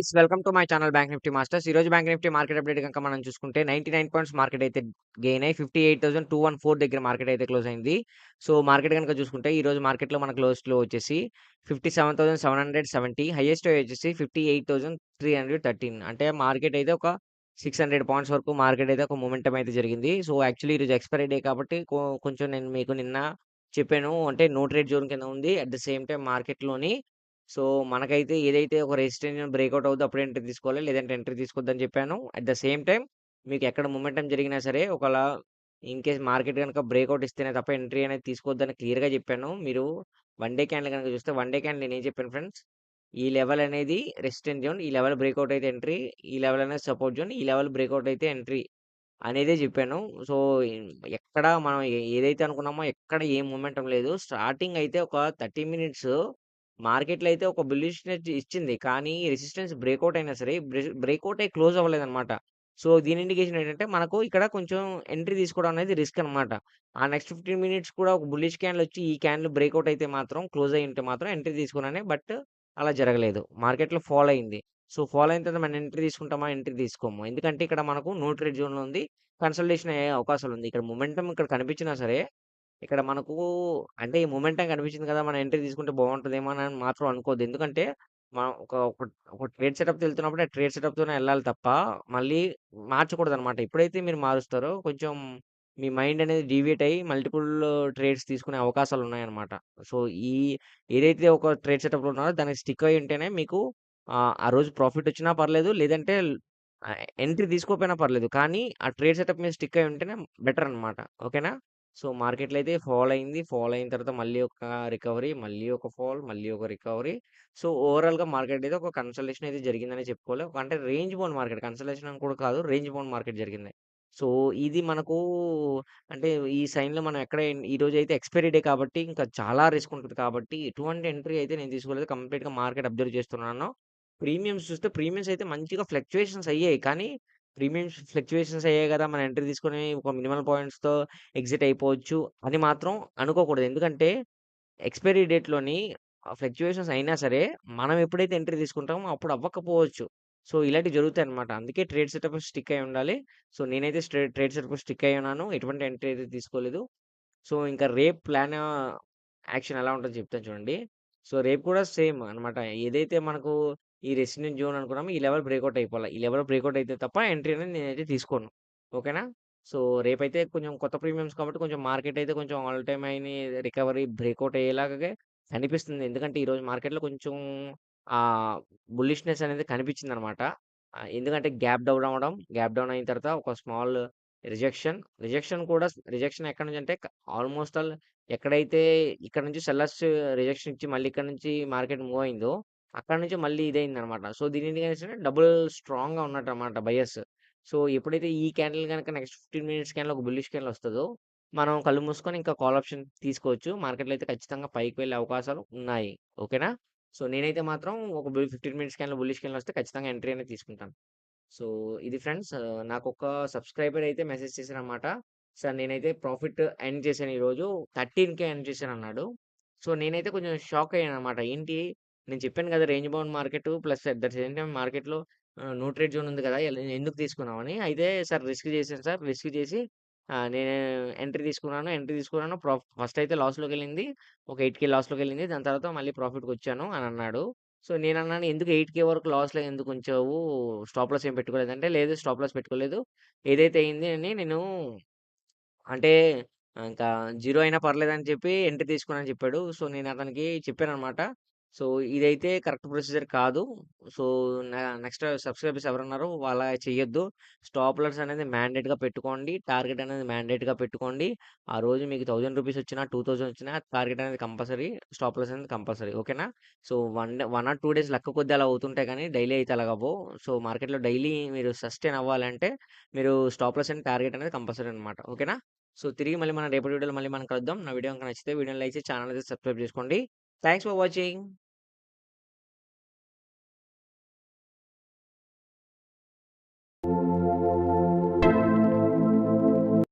Guys welcome to my channel bank Nifty masters ఈ రోజు bank Nifty market update కనుక మనం చూసుకుంటే నైన్టీ నైన్ పాయింట్స్ మార్కెట్ అయితే గెయిన్ అయ్యి fifty eight thousand two one four దగ్గర మార్కెట్ అయితే క్లోజ్ అయింది. సో మార్కెట్ కనుక చూసుకుంటే ఈ రోజు మార్కెట్లో మన క్లోజ్లో వచ్చేసి fifty seven thousand seven hundred seventy highest వచ్చేసి fifty eight thousand three hundred thirteen అంటే మార్కెట్ అయితే ఒక సిక్స్ హండ్రెడ్ పాయింట్స్ వరకు మార్కెట్ అయితే ఒక మూమెంటం అయితే జరిగింది. సో యాక్చువల్లీ ఈరోజు ఎక్స్పైరీ డే కాబట్టి కొంచెం నేను మీకు నిన్న చెప్పాను. అంటే నో ట్రేడ్ జోన్ కింద ఉంది. అట్ ద సేమ్ టైం మార్కెట్లోని సో మనకైతే ఏదైతే ఒక రెసిస్టెన్స్ బ్రేక్అవుట్ అవుతుందో అప్పుడు ఎంట్రీ తీసుకోవాలి. లేదంటే ఎంట్రీ తీసుకోవద్దని చెప్పాను. అట్ ద సేమ్ టైం మీకు ఎక్కడ మూమెంటం జరిగినా సరే ఒకవేళ ఇన్ కేస్ మార్కెట్ కనుక బ్రేక్అవుట్ ఇస్తేనే తప్ప ఎంట్రీ అనేది తీసుకోవద్దని క్లియర్గా చెప్పాను. మీరు వన్ డే క్యాండిల్ కనుక చూస్తే వన్ డే క్యాండిల్ నేను ఏం చెప్పాను ఫ్రెండ్స్? ఈ లెవెల్ అనేది రెసిస్టెంట్ జోన్ ఈ లెవెల్ బ్రేక్అవుట్ అయితే ఎంట్రీ ఈ లెవెల్ అనేది సపోర్ట్ జోన్ ఈ లెవెల్ బ్రేక్అవుట్ అయితే ఎంట్రీ అనేదే చెప్పాను. సో ఎక్కడ మనం ఏదైతే అనుకున్నామో ఎక్కడ ఏ మూమెంటం లేదు. స్టార్టింగ్ అయితే ఒక థర్టీ మినిట్స్ మార్కెట్లో అయితే ఒక బుల్లిష్నెస్ ఇచ్చింది. కానీ రెసిస్టెన్స్ బ్రేక్అవుట్ అయినా సరే బ్రేక్అవుట్ అయి క్లోజ్ అవ్వలేదన్నమాట సో దీని ఇండికేషన్ ఏంటంటే మనకు ఇక్కడ కొంచెం ఎంట్రీ తీసుకోవడం అనేది రిస్క్ అనమాట. ఆ నెక్స్ట్ ఫిఫ్టీన్ మినిట్స్ కూడా ఒక బుల్లిష్ క్యాన్లు వచ్చి ఈ క్యాన్లు బ్రేక్అవుట్ అయితే మాత్రం క్లోజ్ అయి ఉంటే మాత్రం ఎంట్రీ తీసుకున్నానే బట్ అలా జరగలేదు. మార్కెట్లో ఫాలో అయింది. సో ఫాలో అయిన తర్వాత మనం ఎంట్రీ తీసుకుంటామా ఎంట్రీ తీసుకోము. ఎందుకంటే ఇక్కడ మనకు నో ట్రేడ్ జోన్లో ఉంది. కన్సల్టేషన్ అయ్యే అవకాశాలు ఉంది ఇక్కడ మొమెంటం ఇక్కడ కనిపించినా సరే ఇక్కడ మనకు అంటే ఈ మొమెంటం కనిపించింది కదా! మనం ఎంట్రీ తీసుకుంటే బాగుంటుందేమో అని మాత్రం అనుకోవద్దు. ఎందుకంటే మనం ఒక ఒక ఒక ట్రేడ్ సెటప్ వెళ్తున్నప్పుడు ఆ ట్రేడ్ సెటప్తోనే వెళ్ళాలి తప్ప మళ్ళీ మార్చకూడదు అనమాట ఎప్పుడైతే మీరు మారుస్తారో కొంచెం మీ మైండ్ అనేది డీవియేట్ అయ్యి మల్టిపుల్ ట్రేడ్స్ తీసుకునే అవకాశాలు ఉన్నాయన్నమాట. సో ఈ ఏదైతే ఒక ట్రేడ్ సెటప్లో ఉన్నారో దానికి స్టిక్ అయి ఉంటేనే మీకు ఆ ఆ రోజు ప్రాఫిట్ వచ్చినా పర్లేదు లేదంటే ఎంట్రీ తీసుకోకపోయినా పర్లేదు. కానీ ఆ ట్రేడ్ సెటప్ మీద స్టిక్ అయి ఉంటేనే బెటర్ అనమాట ఓకేనా? సో మార్కెట్లో అయితే ఫాల్ అయింది ఫాల్ అయిన తర్వాత మళ్ళీ ఒక రికవరీ మళ్ళీ ఒక ఫాల్ మళ్ళీ ఒక రికవరీ. సో ఓవరాల్గా మార్కెట్ అయితే ఒక కన్సల్టేషన్ అయితే జరిగిందని చెప్పుకోవాలి. ఒక అంటే రేంజ్ బౌండ్ మార్కెట్ కన్సల్టేషన్ అని కూడా కాదు రేంజ్ బౌండ్ మార్కెట్ జరిగింది. సో ఇది మనకు అంటే ఈ సైన్లో మనం ఎక్కడ ఈరోజు అయితే ఎక్స్పైరీ డే కాబట్టి ఇంకా చాలా రిస్క్ ఉంటుంది కాబట్టి ఎటువంటి ఎంట్రీ అయితే నేను తీసుకోలేదు. కంప్లీట్గా మార్కెట్ అబ్జర్వ్ చేస్తున్నాను. ప్రీమియమ్స్ చూస్తే ప్రీమియమ్స్ అయితే మంచిగా ఫ్లక్చుయేషన్స్ అయ్యాయి. కానీ ప్రీమియం ఫ్లక్చుయేషన్స్ అయ్యాయి కదా! మనం ఎంట్రీ తీసుకొని ఒక మినిమల్ పాయింట్స్తో ఎగ్జిట్ అయిపోవచ్చు అని మాత్రం అనుకోకూడదు. ఎందుకంటే ఎక్స్పైరీ డేట్లోని ఫ్లక్చుయేషన్స్ అయినా సరే మనం ఎప్పుడైతే ఎంట్రీ తీసుకుంటామో అప్పుడు అవ్వకపోవచ్చు. సో ఇలాంటివి జరుగుతాయి అనమాట అందుకే ట్రేడ్ సెటప్ స్టిక్ అయి ఉండాలి. సో నేనైతే ట్రేడ్ సెటప్ స్టిక్ అయి ఉన్నాను. ఎటువంటి ఎంట్రీ అయితే తీసుకోలేదు. సో ఇంకా రేపు ప్లాన్ యాక్షన్ ఎలా ఉంటుందో చెప్తాను చూడండి. సో రేపు కూడా సేమ్ అనమాట ఏదైతే మనకు ఈ రెసిడెంట్ జోన్ అనుకున్నాము ఈ లెవెల్ బ్రేక్అవుట్ అయిపోవాలి. ఈ లెవెల్ బ్రేక్అవుట్ అయితే తప్ప ఎంట్రీ అనేది నేనైతే తీసుకోను. ఓకేనా? సో రేపైతే కొంచెం కొత్త ప్రీమియమ్స్ కాబట్టి కొంచెం మార్కెట్ అయితే కొంచెం ఆల్ టైమ్ అయిన రికవరీ బ్రేక్అవుట్ అయ్యేలాగే కనిపిస్తుంది. ఎందుకంటే ఈరోజు మార్కెట్లో కొంచెం ఆ బుల్లిష్నెస్ అనేది కనిపించింది అనమాట ఎందుకంటే గ్యాప్ డౌన్ అవ్వడం గ్యాప్ డౌన్ అయిన తర్వాత ఒక స్మాల్ రిజెక్షన్. రిజెక్షన్ కూడా రిజెక్షన్ ఎక్కడ నుంచి అంటే ఆల్మోస్ట్ ఆల్ ఎక్కడైతే ఇక్కడ నుంచి సెల్లర్స్ రిజెక్షన్ ఇచ్చి మళ్ళీ ఇక్కడ నుంచి మార్కెట్ మూవ్ అయిందో అక్కడ నుంచి మళ్ళీ ఇదైంది అనమాట సో దీని డబుల్ స్ట్రాంగ్గా ఉన్నట్టు అనమాట బయస్. సో ఎప్పుడైతే ఈ క్యాండిల్ కనుక నెక్స్ట్ ఫిఫ్టీన్ మినిట్స్ క్యాండిల్ ఒక బుల్లిష్ క్యాండిల్ వస్తుందో మనం కళ్ళు మూసుకొని ఇంకా కాల్ ఆప్షన్ తీసుకోవచ్చు. మార్కెట్లో అయితే ఖచ్చితంగా పైకి వెళ్ళే అవకాశాలు ఉన్నాయి. ఓకేనా? సో నేనైతే మాత్రం ఒక fifteen minutes candle bullish candle వస్తే ఖచ్చితంగా ఎంట్రీ అనేది తీసుకుంటాను. సో ఇది ఫ్రెండ్స్ నాకు ఒక సబ్స్క్రైబర్ అయితే మెసేజ్ చేశారనమాట. సార్ నేనైతే ప్రాఫిట్ ఎండ్ చేశాను ఈరోజు. థర్టీన్ కే ఎండ్ చేశాను అన్నాడు సో నేనైతే కొంచెం షాక్ అయ్యాను అనమాట ఏంటి? నేను చెప్పాను కదా range bound market plus at the same time మార్కెట్లో నో జోన్ ఉంది కదా ఎందుకు తీసుకున్నామని. అయితే సార్ రిస్క్ చేశాను సార్ రిస్క్ చేసి నేను ఎంట్రీ తీసుకున్నాను ఎంట్రీ తీసుకున్నాను. ప్రా ఫస్ట్ అయితే లాస్లోకి వెళ్ళింది ఒక ఎయిట్ కే లాస్లోకి వెళ్ళింది. దాని తర్వాత మళ్ళీ ప్రాఫిట్కి వచ్చాను అని అన్నాడు. సో నేను అన్నాను ఎందుకు ఎయిట్ కే వరకు లాస్లో ఎందుకు ఉంచావు? స్టాప్ లాస్ ఏం పెట్టుకోలేదు. అంటే లేదు స్టాప్ లాస్ పెట్టుకోలేదు. ఏదైతే అయింది అని నేను అంటే ఇంకా జీరో అయినా పర్లేదని చెప్పి ఎంట్రీ తీసుకున్నాను చెప్పాడు. సో, నేను అతనికి చెప్పాను అనమాట సో, ఇదైతే కరెక్ట్ ప్రొసీజర్ కాదు. సో, నెక్స్ట్ సబ్స్క్రైబర్స్ ఎవరున్నారో వాళ్ళ చెయ్యొద్దు. స్టాప్ లాస్ అనేది మ్యాండేట్‌గా పెట్టుకోండి. టార్గెట్ అనేది మ్యాండేట్‌గా పెట్టుకోండి. ఆ రోజు మీకు థౌజండ్ రూపీస్ వచ్చినా, 2000 వచ్చినా టార్గెట్ అనేది కంపల్సరీ. స్టాప్ లాస్ అనేది కంపల్సరీ. ఓకేనా? So, one day one or two days లెక్క కొద్ది అలా అవుతుంటాయి కానీ డైలీ అయితే అలాగవ్వవు. సో, మార్కెట్‌లో డైలీ మీరు సస్టైన్ అవ్వాలంటే మీరు స్టాప్ లాస్ అండ్ టార్గెట్ అనేది కంపల్సరీ అనమాట. ఓకేనా? సో, తిరిగి మళ్ళీ మనం రేపటి వీడియోలో మళ్ళీ మనం కలుద్దాం. నా వీడియో గనుక నచ్చితే వీడియోని లైక్ చేసి ఛానల్ అయితే సబ్స్క్రైబ్ చేసుకోండి. Thanks for watching.